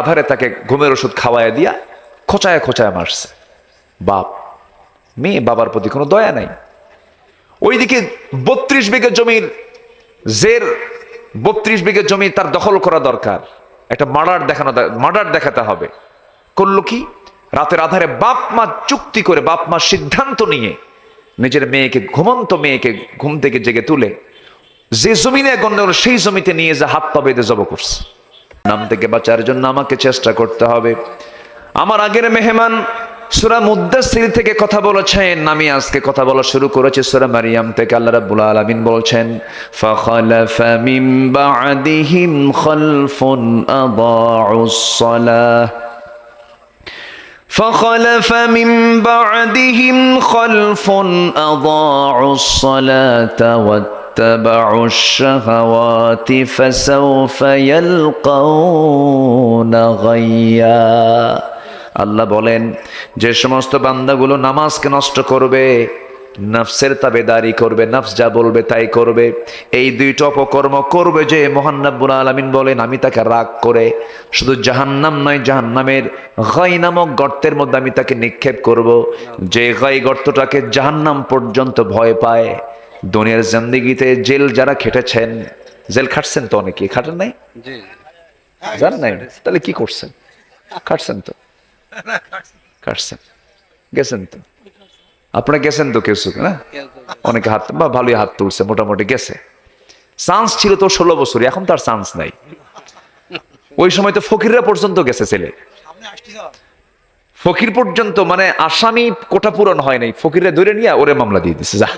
আধারে তাকে ঘুমের ওষুধ খাওয়ায় দিয়া খোঁচায় খোঁচায় মারছে। বাপ, মেয়ে, বাবার প্রতি কোনো দয়া নাই। ওইদিকে বত্রিশ বিঘে জমির জের, বত্রিশ বিঘে জমি তার দখল করা দরকার। একটা মার্ডার দেখানো মার্ডার দেখাতে হবে। করল কি? রাতের আধারে বাপ মা চুক্তি করে, বাপ মা সিদ্ধান্ত নিয়ে নিজের মেয়েকে, ঘুমন্ত মেয়েকে ঘুম থেকে জেগে তুলে যে জমিনে গণ্য সেই জমিতে নিয়ে যে হাত পা বেঁধে জব করছে। নাম থেকে বাঁচার জন্য আমাকে চেষ্টা করতে হবে আমার আগের মেহমান সুরা মুদ্দাসির থেকে কথা বলেছেন আমি আজকে কথা বলা শুরু করেছি সুরা মারিয়াম থেকে আল্লাহ রাব্বুল আলামিন বলছেন ফাখালাফা মিন বা'দিহিম খালফুন আদাউস সালাহ فخلف من بعدهم خلف أضاعوا الصلاة واتبعوا الشهوات فسوف يلقون غيا আল্লাহ বলেন যে সমস্ত বান্দাগুলো নামাজকে নষ্ট করবে নফসের তাবেদারি করবে নফস যা বলবে তাই করবে এই দুইটা অপকর্ম করবে যে মোহান্নাবুল আলমিন বলেন আমি তাকে রাগ করে শুধু জাহান্নাম নয় জাহান্নামের গাই নামক গর্তের মধ্যে আমি তাকে নিক্ষেপ করব যে গাই গর্তটাকে জাহান্নাম পর্যন্ত ভয় পায় দুনিয়ার জিন্দিগিতে জেল যারা খেটেছেন জেল খাটছেন তো অনেকে খাটেন নাই? জানেন নাই? তাহলে কি করছেন? খাটছেন তো। কাটছেন গেছেন তো। আপনারা গেছেন তো কেউ না? অনেকে হাত বা ভালোই হাত তুলছে মোটামুটি গেছে। চান্স ছিল তো ষোলো বছর এখন তার চান্স নাই। ওই সময় তো ফকিররা পর্যন্ত গেছে ছেলে। ফকির পর্যন্ত মানে আসামি কোটা পূরণ হয় নাই। ফকিরে ধরে নিয়ে ওরে মামলা দিয়ে দিছে যা।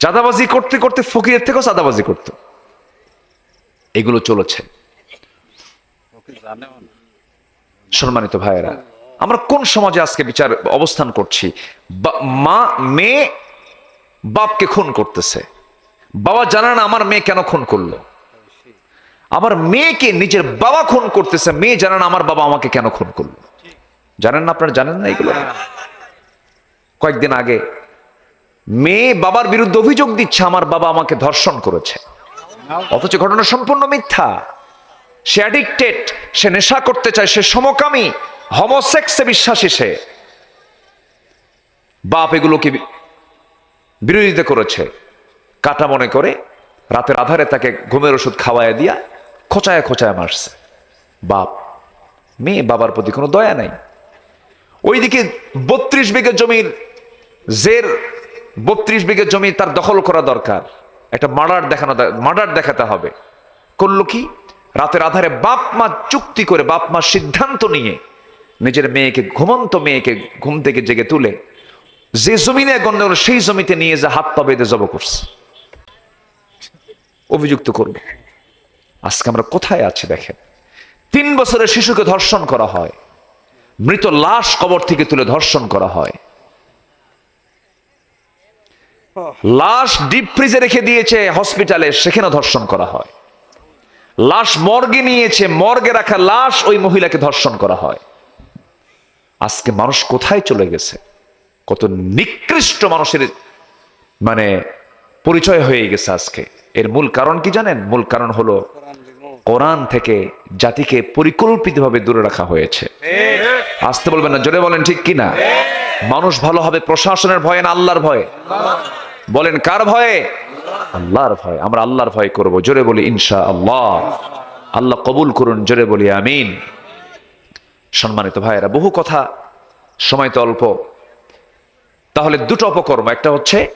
চাঁদাবাজি করতে করতে ফকিরের থেকেও চাঁদাবাজি করতো। এগুলো চলেছে। সম্মানিত ভাইয়েরা আমরা কোন সমাজে আজকে বিচার অবস্থান করছি? মা মেয়ে বাপকে খুন করতেছে। বাবা জানে না আমার মেয়ে কেন খুন করল। আমার মেয়েকে নিজের বাবা খুন করতেছে মেয়ে জানে না আমার বাবা আমাকে কেন খুন করল। জানেন না আপনারা জানেন না এগুলো? কয়েকদিন আগে মেয়ে বাবার বিরুদ্ধে অভিযোগ দিচ্ছে, আমার বাবা আমাকে ধর্ষণ করেছে। অথচ ঘটনা সম্পূর্ণ মিথ্যা। সে অ্যাডিক্টেড সে নেশা করতে চায়, সে সমকামী হোমোসেক্সে বিশ্বাসী সে। বাপ এগুলোকে বিরোধিতা করেছে। কাটা মনে করে রাতের আধারে তাকে ঘুমের ওষুধ খাওয়ায় দিয়া খোঁচায় খোঁচায় মারছে। বাপ, মেয়ে বাবার প্রতি কোনো দয়া নাই। ওইদিকে বত্রিশ বিঘে জমির জের বত্রিশ বিঘে জমি তার দখল করা দরকার। একটা মার্ডার দেখানো মার্ডার দেখাতে হবে। করল কি? রাতের আধারে বাপ মা চুক্তি করে, বাপ মা সিদ্ধান্ত নিয়ে নিজের মেয়েকে, ঘুমন্ত মেয়েকে ঘুম থেকে জেগে তুলে যে জমিনে গণ্য হলো সেই জমিতে নিয়ে যে হাত পা বেঁধে জব করছে। অভিযুক্ত করল আজকে আমরা কোথায় আছি দেখেন? তিন বছরের শিশুকে ধর্ষণ করা হয়। মৃত লাশ কবর থেকে তুলে ধর্ষণ করা হয়। লাশ ডিপ ফ্রিজে রেখে দিয়েছে হসপিটালে সেখানে ধর্ষণ করা হয়। লাশ মর্গে নিয়েছে, মর্গে রাখা লাশ ওই মহিলাকে ধর্ষণ করা হয়। আজকে মানুষ কোথায় চলে গেছে? কত নিকৃষ্ট মানুষের মানে পরিচয় হয়ে গেছে আজকে। এর মূল কারণ কি জানেন? মূল কারণ হলো কোরআন থেকে জাতিকে পরিকল্পিতভাবে দূরে রাখা হয়েছে। আসতে বলবেন না, জোরে বলেন ঠিক কিনা? মানুষ ভালো হবে, প্রশাসনের ভয়ে না আল্লাহর ভয়ে? বলেন কার ভয়ে? আল্লাহর ভয়। আমরা আল্লাহর ভয় করব। জোরে বলি ইনশা আল্লাহ আল্লাহ কবুল করুন জোরে বলি আমিন। সম্মানিত ভাইয়েরা বহু কথা সময় তো অল্প। তাহলে দুটো অপকর্ম। একটা হচ্ছে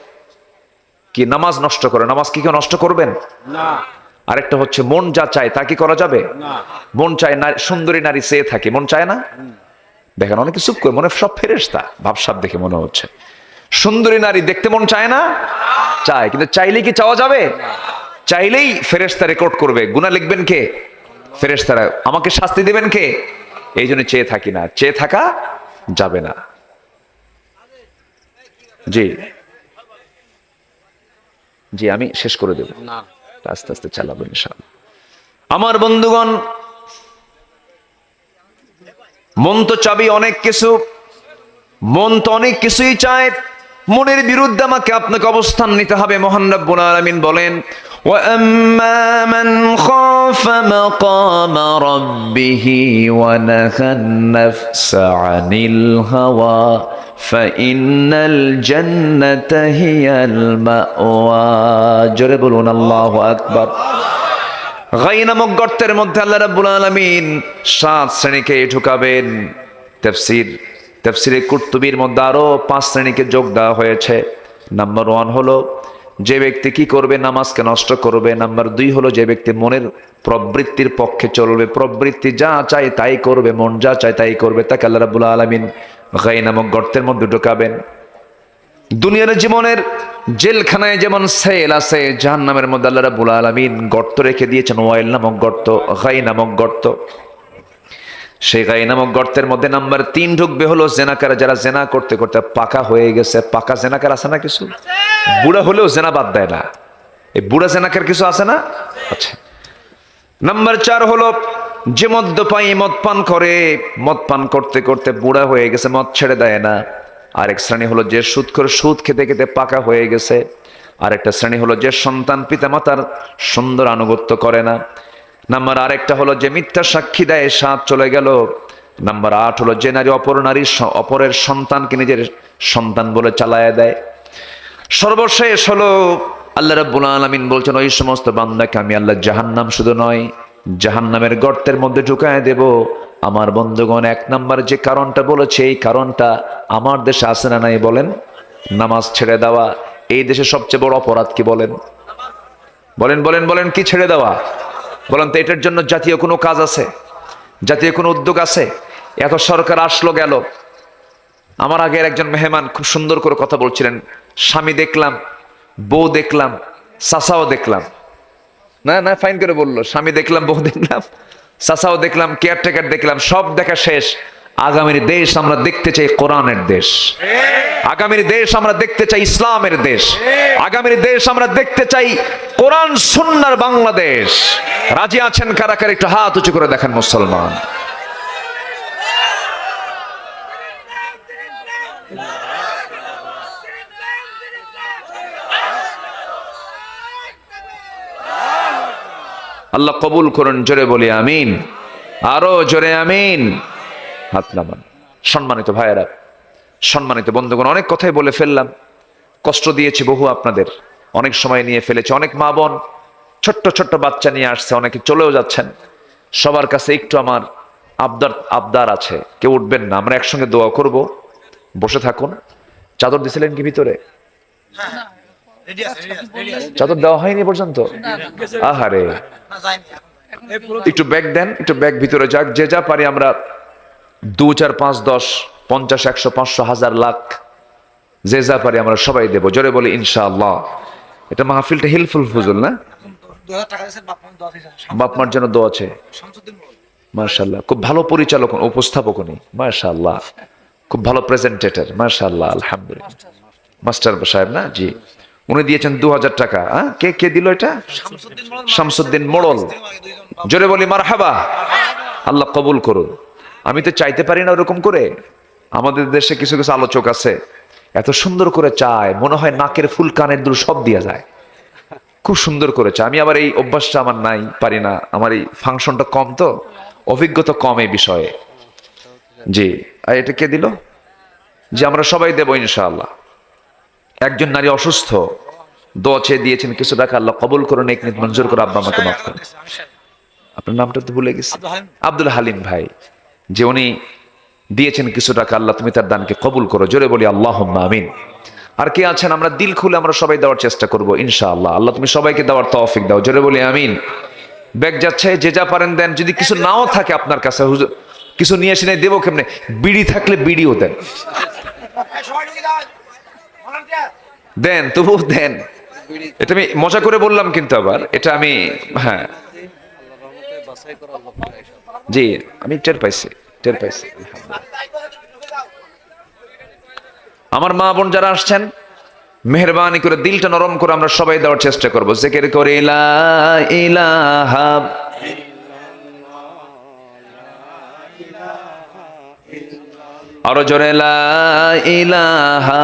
কি নামাজ নষ্ট করে নামাজ কি কেউ নষ্ট করবেন? না। আরেকটা হচ্ছে মন যা চায় তা কি করা যাবে? মন চায় না সুন্দরী নারী চেয়ে থাকে। মন চায় না? দেখেন অনেকে চুপ করে মনে সব ফেরেস্তা ভাবসাব দেখে মনে হচ্ছে। সুন্দরী নারী দেখতে মন চায় না? চায় কিন্তু চাইলে কি চাওয়া যাবে? চাইলেই ফেরেস্তা রেকর্ড করবে। গুণা লিখবেন কে? ফেরেস্তারা আমাকে শাস্তি দেবেন কে? এই জন্য চেয়ে থাকি না। চেয়ে থাকা যাবে না। জি। জি আমি শেষ করে দেব। আস্তে আস্তে চালাবো ইনশাআল্লাহ। আমার বন্ধুগণ মন তো চাবি অনেক কিছু মন তো অনেক কিছুই চায় মনের বিরুদ্ধে আমাকে আপনাকে অবস্থান নিতে হবে মোহান রব্বুল আলামিন বলেন واما من خاف مقام ربه ونهى النفس عن الهوى فان الجنه هي الماوى জোরে বলুন আল্লাহু আকবার গাই নামক গর্তের মধ্যে আল্লাহ রাব্বুল আলামিন সাত শ্রেণীকে ঢুকাবেন তাফসীর তাফসীরে কুরতুবির মধ্যে আরও পাঁচ শ্রেণীকে যোগ দেওয়া হয়েছে। নাম্বার ওয়ান হলো, যে ব্যক্তি কি করবে, নামাজকে নষ্ট করবে। নাম্বার দুই হলো, যে ব্যক্তি মনের প্রবৃত্তির পক্ষে চলবে। প্রবৃত্তি যা চায় তাই করবে, মন যা চায় তাই করবে, তাকে আল্লাহ রাব্বুল আলামিন গাই নামক গর্তের মধ্যে ঢুকাবেন। দুনিয়ার জীবনের জেলখানায় যেমন সেল আছে জাহান নামের মধ্যে আল্লাহ রাব্বুল আলামিন গর্ত রেখে দিয়েছেন, ওয়াইল নামক গর্ত, গাই নামক গর্ত। সেই গাই নামক গর্তের মধ্যে নাম্বার তিন ঢুকবে হলো জেনাকারা, যারা জেনা করতে করতে পাকা হয়ে গেছে। পাকা জেনাকার আছে না কিছু? বুড়া হলেও জেনা বাদ দেয় না। এই বুড়া জেনাকার কিছু আছে না? আচ্ছা নাম্বার চার হলো, যে মদ্যপায়ী মদ পান করে, মদ পান করতে করতে বুড়া হয়ে গেছে, মদ ছেড়ে দেয় না। আরেক শ্রেণি হলো যে সুদ করে সুদ খেতে খেতে পাকা হয়ে গেছে। আরেকটা শ্রেণি হলো যে সন্তান পিতামাতার সুন্দর আনুগত্য করে না। নাম্বার আরেকটা হলো যে মিথ্যা সাক্ষী দেয় সাত চলে গেল। নাম্বার আট হলো যে নারী অপর নারীর অপরের সন্তানকে নিজের সন্তান বলে চালায় দেয়। সর্বশেষ হলো আল্লাহ রাব্বুল আলামিন বলছেন, ওই সমস্ত বান্দাকে আমি আল্লাহ জাহান্নাম শুধু নয়, জাহান্নামের গর্তের মধ্যে ঢুকায় দেব। আমার বন্ধুগণ, এক নাম্বার যে কারণটা বলেছে, এই কারণটা আমার দেশে আছে না নাই বলেন? নামাজ ছেড়ে দেওয়া, এই দেশে সবচেয়ে বড় অপরাধ কি বলেন? বলেন বলেন বলেন, কি ছেড়ে দেওয়া? বলেন তো, এটার জন্য জাতীয় কোনো কাজ আছে? জাতীয় কোনো উদ্যোগ আছে? এত সরকার আসলো গেল। আমার আগের একজন মেহমান খুব সুন্দর করে কথা বলছিলেন। স্বামী দেখলাম, বউ দেখলাম সাসাও দেখলাম। না না ফাইন করে বলল। স্বামী দেখলাম, বউ দেখলাম সাসাও দেখলাম কেয়ারটেকার দেখলাম, সব দেখা শেষ। আগামীর দেশ আমরা দেখতে চাই কোরআনের দেশ। আগামীর দেশ আমরা দেখতে চাই ইসলামের দেশ। আগামীর দেশ আমরা দেখতে চাই কোরআন, সুন্নার বাংলাদেশ। রাজি আছেন কারা কারা? একটু হাত উঁচু করে দেখেন মুসলমান। আল্লাহ কবুল করুন, জোরে বলি আমিন। আরও জোরে আমিন। হাত নামান। সম্মানিত ভাইয়েরা সম্মানিত বন্ধুগণ অনেক কথাই বলে ফেললাম। কষ্ট দিয়েছি বহু আপনাদের। অনেক সময় নিয়ে ফেলেছে। অনেক মা বোন ছোট্ট ছোট্ট বাচ্চা নিয়ে আসছে অনেকে চলেও যাচ্ছেন। সবার কাছে একটু আমার আবদার আবদার আছে। কেউ উঠবেন না। আমরা একসঙ্গে দোয়া করব। বসে থাকুন। চাদর দিছিলেন কি ভিতরে? চাদর দেওয়া হয়নি পর্যন্ত? আহারে। একটু ব্যাগ দেন একটু ব্যাগ ভিতরে যাক। যে যা পারি আমরা দু চার পাঁচ দশ, পঞ্চাশ, একশো, পাঁচশো, হাজার লাখ যে যা পারি আমরা সবাই দেবো। জোরে বলি ইনশাআল্লাহ। এটা মাহফিলটা হেল্পফুল ফুজুল না? বাপমার জন্য দোয়া আছে। মার্শাল্লাহ খুব ভালো পরিচালক, উপস্থাপক উনি। মার্শাল্লাহ খুব ভালো প্রেজেন্টেটর। মার্শাল্লাহ আলহামদুলিল্লাহ। মাস্টার সাহেব না? জি। উনি দিয়েছেন দু হাজার টাকা হ্যাঁ কে কে দিল এটা? শামসুদ্দিন মোড়ল। জোরে বলি মারহাবা। আল্লাহ কবুল করুন। আমি তো চাইতে পারি না ওরকম করে। আমাদের দেশে কিছু কিছু আলোচক আছে এত সুন্দর করে চায় মনে হয় নাকের ফুল কানের দুল সব দিয়া যায়। খুব সুন্দর করে চায়। আমি আবার এই অভ্যাসটা আমার নাই পারি না। আমার এই ফাংশনটা কম তো অভিজ্ঞতা কম এই বিষয়ে। জি আর এটা কে দিল? যে আমরা সবাই দেবো ইনশাআল্লাহ। একজন নারী অসুস্থ দোয়া চেয়ে দিয়েছেন কিছু টাকা আল্লাহ কবুল করুন এক নিত মঞ্জুর করে আব্বা আমাকে মাফ করুন। আপনার নামটা তো ভুলে গেছি। আব্দুল হালিম ভাই। যে উনি দিয়েছেন কিছু টাকা, আল্লাহ তুমি তার দানকে কবুল করো। জোরে বলি আল্লাহ আমিন। আর কে আছেন? আমরা দিল খুলে আমরা সবাই দেওয়ার চেষ্টা করব, ইনশাআল্লাহ। আল্লাহ আল্লাহ তুমি সবাইকে দেওয়ার তৌফিক দাও। জোরে বলি, আমিন। ব্যাগ যাচ্ছে, যে যা পারেন দেন। যদি কিছু নাও থাকে আপনার কাছে কিছু নিয়ে এসে নেই, দেবো কেমনে? বিড়ি থাকলে বিড়িও দেন। দেন তবু দেন। এটা আমি মজা করে বললাম কিন্তু আবার। এটা আমি হ্যাঁ। জি, আমি টের পাইছি টের পাইছি আমার মা বোন যারা আসছেন, মেহরবানি করে দিলটা নরম করে আমরা সবাই দেওয়ার চেষ্টা করব। জেকের করে আরও জোরে, লা, ইলাহা।